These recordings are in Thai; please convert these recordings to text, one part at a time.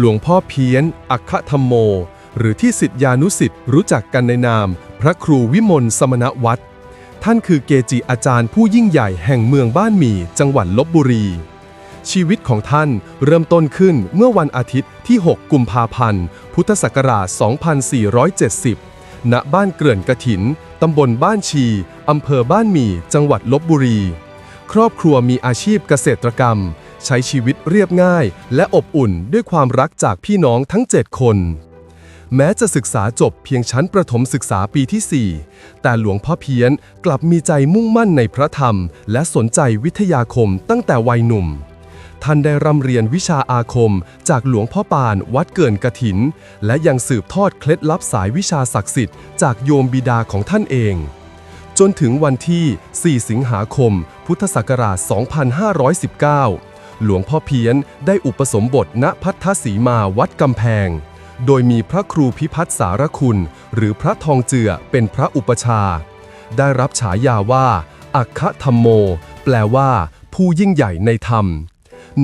หลวงพ่อเพี้ยน อัคคธรรมโม หรือที่สิทธิานุสิทธิ์รู้จักกันในนาม พระครูวิมลสมณวัตรท่านคือเกจิอาจารย์ผู้ยิ่งใหญ่แห่งเมืองบ้านหมี่ จังหวัดลบบุรี ชีวิตของท่านเริ่มต้นขึ้นเมื่อวันอาทิตย์ที่ 6 กุมภาพันธ์ พุทธศักราช 2470 ณ บ้านเกลื่อนกระถิน ตำบลบ้านชี อำเภอบ้านหมี่ จังหวัดลบบุรี ครอบครัวมีอาชีพเกษตรกรรม ใช้ชีวิตเรียบง่าย และอบอุ่นด้วยความรักจากพี่น้องทั้ง 7 คน แม้จะศึกษาจบเพียงชั้นประถมศึกษาปีที่ 4 แต่หลวงพ่อเพี้ยนกลับมีใจมุ่งมั่นในพระธรรม และสนใจวิทยาคมตั้งแต่วัยหนุ่มท่านได้ร่ำเรียนวิชาอาคมจากหลวงพ่อปานวัดเกินกระถิน และยังสืบทอดเคล็ดลับสายวิชาศักดิ์สิทธิ์จากโยมบิดาของท่านเอง จนถึงวันที่ 4 สิงหาคม พุทธศักราช 2519 หลวงพ่อเพี้ยนได้อุปสมบทณพัทธสีมาวัดกำแพง โดยมีพระครูพิพัฒน์สารคุณ หรือพระทองเจือเป็นพระอุปชา ได้รับฉายาว่า อัคคธรรมโม แปลว่า ผู้ยิ่งใหญ่ในธรรม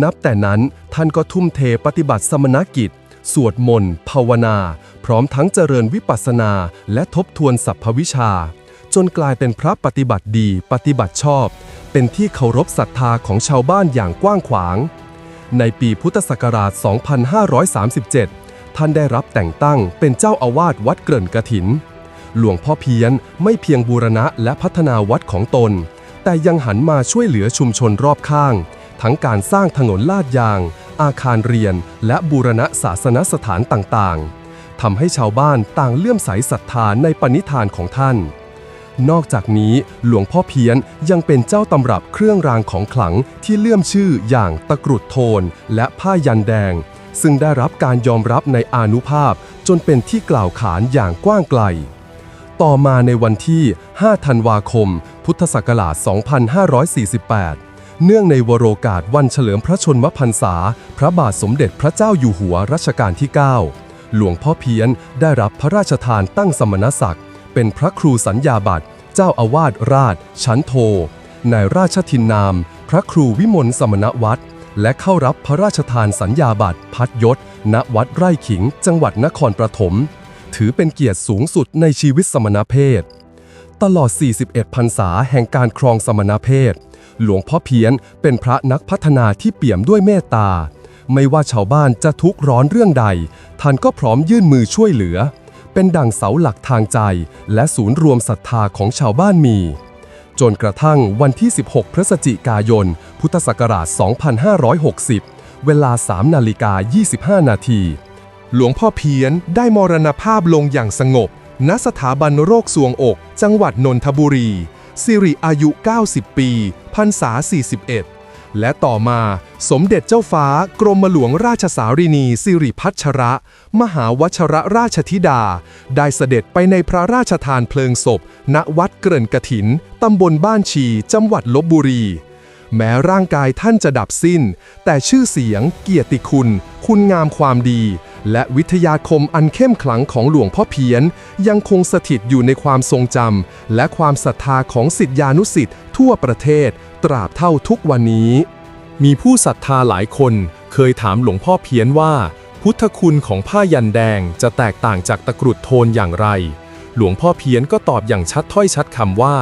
นับแต่นั้นท่านก็ทุ่มเทปฏิบัติสมณกิจ สวดมนต์ภาวนา พร้อมทั้งเจริญวิปัสสนาและทบทวนสัพพวิชา จนกลายเป็นพระปฏิบัติดีปฏิบัติชอบ เป็นที่เคารพศรัทธาของชาวบ้านอย่างกว้างขวาง ในปีพุทธศักราช 2537 ท่านได้รับแต่งตั้งเป็นเจ้าอาวาสวัดเกริ่นกระถิน หลวงพ่อเพี้ยนไม่เพียงบูรณะและพัฒนาวัดของตน แต่ยังหันมาช่วยเหลือชุมชนรอบข้าง ทั้งการสร้างถนนลาดยาง อาคารเรียน และบูรณะศาสนสถานต่างๆทำให้ชาวบ้านต่างเลื่อมใสศรัทธาในปณิธานของท่าน นอกจากนี้หลวงพ่อเพี้ยนยังเป็นเจ้าตำรับเครื่องรางของขลังที่เลื่อมชื่ออย่างตะกรุดโทน และผ้ายันแดง ซึ่งได้รับการยอมรับในอานุภาพ จนเป็นที่กล่าวขานอย่างกว้างไกล ต่อมาในวันที่ 5 ธันวาคม พุทธศักราช 2548เนื่องในวโรกาสวันเฉลิมพระชนมพรรษา พระบาทสมเด็จพระเจ้าอยู่หัวรัชกาลที่ 9 หลวงพ่อเพี้ยนได้รับพระราชทานตั้งสมณศักดิ์ เป็นพระครูสัญญาบัตรเจ้าอาวาสราช ชั้นโทในราชทินนาม พระครูวิมลสมณวัตรและเข้ารับพระราชทานสัญญาบัตรพัดยศ ณวัดไร่ขิง จังหวัดนครปฐม ถือเป็นเกียรติสูงสุดในชีวิตสมณเพศ ตลอด 41พรรษาแห่งการครองสมณเพศ หลวงพ่อเพียนเป็นพระนักพัฒนาที่เปี่ยมด้วยเมตตา ไม่ว่าชาวบ้านจะทุกข์ร้อนเรื่องใด ท่านก็พร้อมยื่นมือช่วยเหลือ เป็นดั่งเสาหลักทางใจ และศูนย์รวมศรัทธาของชาวบ้านมี จนกระทั่งวันที่ 16 พฤศจิกายน พุทธศักราช 2560 เวลา 3 นาฬิกา 25 นาที หลวงพ่อเพียนได้มรณภาพลงอย่างสงบ ณสถาบันโรคสวงอก จังหวัดนนทบุรี สิริอายุ 90 ปี พรรษา 41 และต่อมาสมเด็จเจ้าฟ้ากรมหลวงราชสารินีสิริพัชระ มหาวชรราชธิดา ได้เสด็จไปในพระราชทานเพลิงศพ ณวัดเกริ่นกระถิน ตำบลบ้านชี จังหวัดลบบุรี แม้ร่างกายท่านจะดับสิ้น แต่ชื่อเสียง เกียรติคุณ คุณงามความดี และวิทยาคมอันเข้มขลังของหลวงพ่อเพียน ยังคงสถิตอยู่ในความทรงจำและความศรัทธาของสิทธิานุสิทธิ์ทั่วประเทศ ตราบเท่าทุกวันนี้ มีผู้ศรัทธาหลายคนเคยถามหลวงพ่อเพียนว่า พุทธคุณของผ้ายันแดงจะแตกต่างจากตะกรุดโทนอย่างไร หลวงพ่อเพียนก็ตอบอย่างชัดถ้อยชัดคำว่า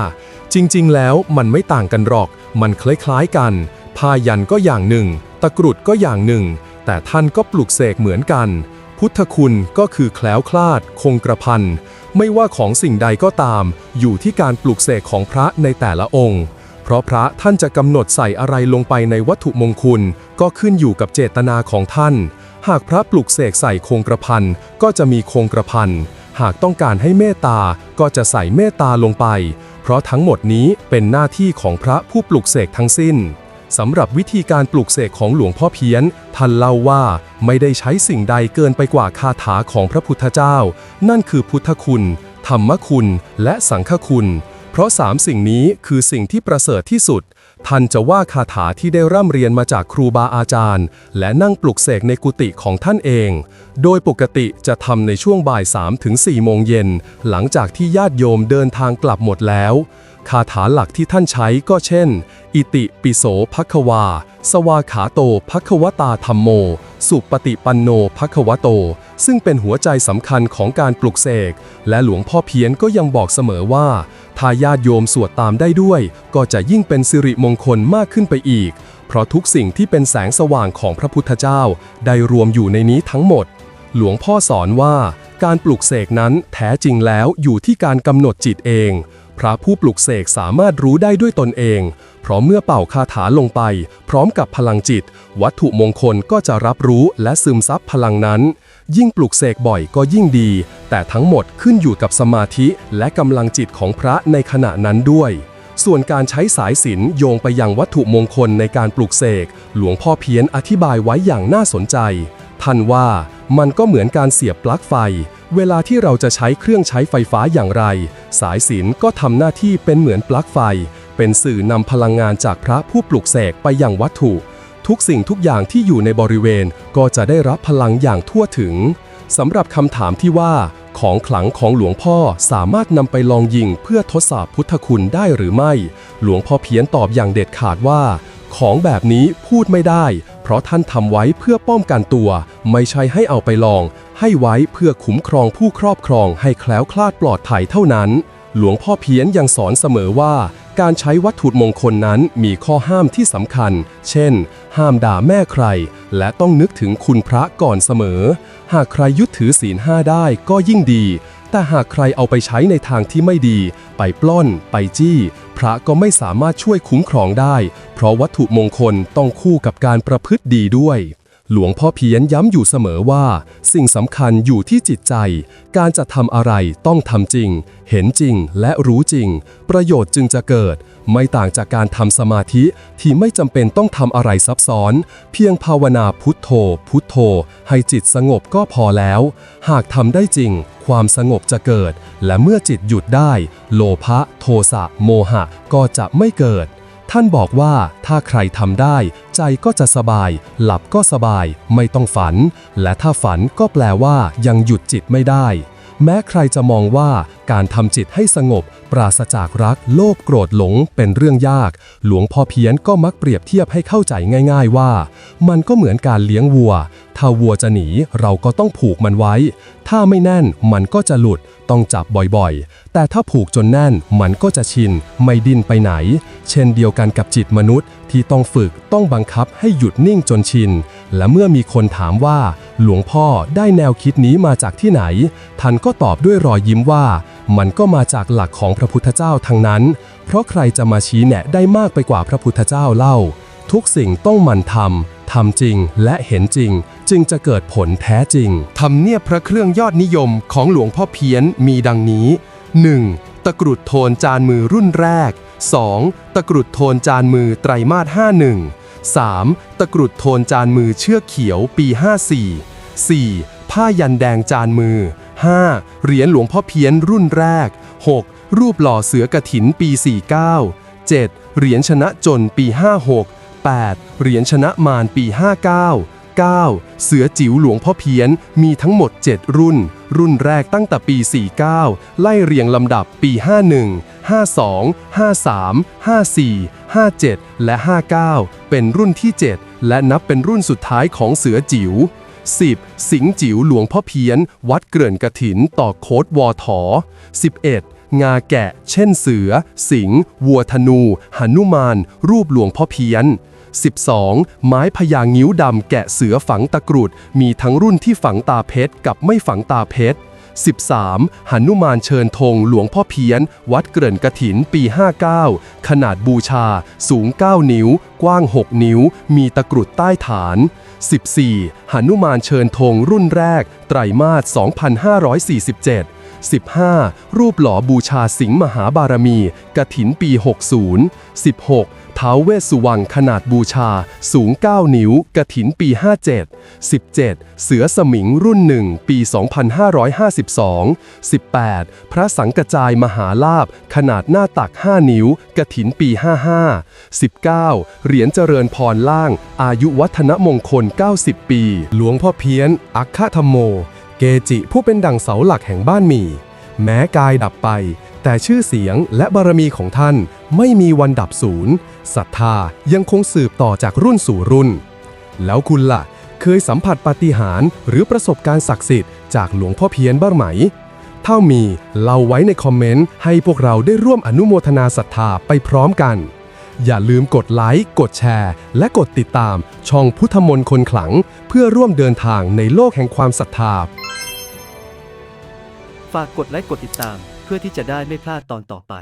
จริงๆ แล้วมันไม่ต่างกันหรอก มันคล้ายๆกันผ้ายันก็อย่างหนึ่ง ตะกรุดก็อย่างหนึ่ง แต่ท่านก็ปลุกเสกเหมือนกัน พุทธคุณก็คือแคล้วคลาด คงกระพัน ไม่ว่าของสิ่งใดก็ตาม อยู่ที่การปลุกเสกของพระในแต่ละองค์ เพราะพระท่านจะกำหนดใส่อะไรลงไปในวัตถุมงคล ก็ขึ้นอยู่กับเจตนาของท่าน หากพระปลุกเสกใส่คงกระพันก็จะมีคงกระพัน หากต้องการให้เมตตาก็จะใส่เมตตาลงไป เพราะทั้งหมดนี้เป็นหน้าที่ของพระผู้ปลุกเสกทั้งสิ้นสำหรับวิธีการปลุกเสกของหลวงพ่อเพี้ยน ท่านเล่าว่าไม่ได้ใช้สิ่งใดเกินไปกว่าคาถาของพระพุทธเจ้า นั่นคือพุทธคุณ ธรรมคุณ และสังฆคุณ เพราะสามสิ่งนี้คือสิ่งที่ประเสริฐที่สุด ท่านจะว่าคาถาที่ได้ร่ำเรียนมาจากครูบาอาจารย์ และนั่งปลุกเสกในกุฏิของท่านเอง โดยปกติจะทำในช่วงบ่าย3ถึง4โมงเย็น หลังจากที่ญาติโยมเดินทางกลับหมดแล้วคาถาหลักที่ท่านใช้ก็เช่น อิติปิโสภควา สวาขาโตภควตาธรรมโม สุปฏิปันโนภควโต ซึ่งเป็นหัวใจสำคัญของการปลุกเสก และหลวงพ่อเพี้ยนก็ยังบอกเสมอว่าถ้าญาติโยมสวดตามได้ด้วย ก็จะยิ่งเป็นสิริมงคลมากขึ้นไปอีก เพราะทุกสิ่งที่เป็นแสงสว่างของพระพุทธเจ้า ได้รวมอยู่ในนี้ทั้งหมด หลวงพ่อสอนว่า การปลุกเสกนั้นแท้จริงแล้วอยู่ที่การกำหนดจิตเอง พระผู้ปลุกเสกสามารถรู้ได้ด้วยตนเอง เพราะเมื่อเป่าคาถาลงไป พร้อมกับพลังจิต วัตถุมงคลก็จะรับรู้และซึมซับพลังนั้น ยิ่งปลุกเสกบ่อยก็ยิ่งดี แต่ทั้งหมดขึ้นอยู่กับสมาธิและกำลังจิตของพระในขณะนั้นด้วย ส่วนการใช้สายสินโยงไปยังวัตถุมงคลในการปลุกเสกหลวงพ่อเพี้ยนอธิบายไว้อย่างน่าสนใจ ท่านว่ามันก็เหมือนการเสียบปลั๊กไฟ เวลาที่เราจะใช้เครื่องใช้ไฟฟ้าอย่างไร สายสิญจนก็ทำหน้าที่เป็นเหมือนปลั๊กไฟ เป็นสื่อนำพลังงานจากพระผู้ปลุกเสกไปยังวัตถุ ทุกสิ่งทุกอย่างที่อยู่ในบริเวณก็จะได้รับพลังอย่างทั่วถึงสำหรับคำถามที่ว่า ของขลังของหลวงพ่อสามารถนำไปลองยิงเพื่อทดสอบพุทธคุณได้หรือไม่ หลวงพ่อเพี้ยนตอบอย่างเด็ดขาดว่า ของแบบนี้พูดไม่ได้เพราะท่านทำไว้เพื่อป้องกันตัว ไม่ใช่ให้เอาไปลอง ให้ไว้เพื่อคุ้มครองผู้ครอบครองให้แคล้วคลาดปลอดภัยเท่านั้น หลวงพ่อเพี้ยนยังสอนเสมอว่า การใช้วัตถุมงคลนั้นมีข้อห้ามที่สำคัญ เช่น ห้ามด่าแม่ใคร และต้องนึกถึงคุณพระก่อนเสมอ หากใครยึดถือศีลห้าได้ก็ยิ่งดี แต่หากใครเอาไปใช้ในทางที่ไม่ดี ไปปล้น ไปจี้ พระก็ไม่สามารถช่วยคุ้มครองได้ เพราะวัตถุมงคลต้องคู่กับการประพฤติดีด้วย หลวงพ่อเพี้ยนย้ำอยู่เสมอว่า สิ่งสำคัญอยู่ที่จิตใจ การจะทำอะไรต้องทำจริง เห็นจริงและรู้จริง ประโยชน์จึงจะเกิด ไม่ต่างจากการทำสมาธิที่ไม่จำเป็นต้องทำอะไรซับซ้อน เพียงภาวนาพุทโธ พุทโธ ให้จิตสงบก็พอแล้ว หากทำได้จริง ความสงบจะเกิด และเมื่อจิตหยุดได้ โลภะโทสะโมหะก็จะไม่เกิด ท่านบอกว่าถ้าใครทำได้ ใจก็จะสบาย หลับก็สบาย ไม่ต้องฝัน และถ้าฝันก็แปลว่ายังหยุดจิตไม่ได้ แม้ใครจะมองว่าการทำจิตให้สงบ ปราศจากรัก โลภโกรธหลงเป็นเรื่องยาก หลวงพ่อเพี้ยนก็มักเปรียบเทียบให้เข้าใจง่าย ๆว่า มันก็เหมือนการเลี้ยงวัว ถ้าวัวจะหนีเราก็ต้องผูกมันไว้ ถ้าไม่แน่นมันก็จะหลุด ต้องจับบ่อยๆ แต่ถ้าผูกจนแน่นมันก็จะชิน ไม่ดิ้นไปไหน เช่นเดียวกันกับจิตมนุษย์ที่ต้องฝึกต้องบังคับให้หยุดนิ่งจนชิน และเมื่อมีคนถามว่า หลวงพ่อได้แนวคิดนี้มาจากที่ไหน ท่านก็ตอบด้วยรอยยิ้มว่า มันก็มาจากหลักของพระพุทธเจ้าทั้งนั้น เพราะใครจะมาชี้แนะได้มากไปกว่าพระพุทธเจ้าเล่า ทุกสิ่งต้องมันทำทำจริงและเห็นจริง จึงจะเกิดผลแท้จริงทำเนียบพระเครื่องยอดนิยมของหลวงพ่อเพี้ยนมีดังนี้ 1. ตะกรุดโทนจานมือรุ่นแรก 2. ตะกรุดโทนจานมือไตรมาส51 3. ตะกรุดโทนจานมือเชือกเขียวปี 54 4. ผ้ายันแดงจานมือ 5. เหรียญหลวงพ่อเพี้ยนรุ่นแรก 6. รูปหล่อเสือกระถินปี 49 7. เหรียญชนะจนปี 56 8. เหรียญชนะมารปี 59 9. เสือจิ๋วหลวงพ่อเพี้ยนมีทั้งหมด 7 รุ่น รุ่นแรกตั้งแต่ปี 49 ไล่เรียงลำดับปี 51 52 53 54 57 และ 59 เป็นรุ่นที่ 7 และนับเป็นรุ่นสุดท้ายของเสือจิ๋ว 10. สิงจิ๋วหลวงพ่อเพี้ยน วัดเกริ่นกระถินต่อโคดวอถอ 11. งาแกะ เช่นเสือ สิงห์วัวธนูหนุมาน รูปหลวงพ่อเพี้ยน 12. ไม้พญางิ้วดำแกะเสือฝังตะกรุด มีทั้งรุ่นที่ฝังตาเพชรกับไม่ฝังตาเพชร 13. หนุมานเชิญธงหลวงพ่อเพี้ยน วัดเกริ่นกระถินปี 59 ขนาดบูชา สูง 9 นิ้ว กว้าง 6 นิ้ว มีตะกรุดใต้ฐาน 14. หนุมานเชิญธงรุ่นแรก ไตรมาส 2547 15. รูปหล่อบูชาสิงห์มหาบารมี กระถินปี 60 16. ท้าวเวสสุวรรณขนาดบูชา สูง 9 นิ้วกระถินปี 57 17. เสือสมิงรุ่นหนึ่งปี 2552 18. พระสังกจายมหาลาบ ขนาดหน้าตัก 5 นิ้วกระถินปี 55 19. เหรียญเจริญพรล่าง อายุวัฒนมงคล 90 ปี หลวงพ่อเพี้ยน อัคคธรรมโม เกจิผู้เป็นดั่งเสาหลักแห่งบ้านมี แม้กายดับไป แต่ชื่อเสียงและบารมีของท่านไม่มีวันดับสูญศรัทธายังคงสืบต่อจากรุ่นสู่รุ่น แล้วคุณล่ะ เคยสัมผัสปาฏิหาริย์หรือประสบการณ์ศักดิ์สิทธิ์จากหลวงพ่อเพียนบ้างไหม ถ้ามีเล่าไว้ในคอมเมนต์ให้พวกเราได้ร่วมอนุโมทนาศรัทธาไปพร้อมกัน อย่าลืมกดไลค์กดแชร์ และกดติดตามช่องพุทธมนต์คนขลัง เพื่อร่วมเดินทางในโลกแห่งความศรัทธา ฝากกดไลค์กดติดตาม เพื่อที่จะได้ไม่พลาดตอนต่อไป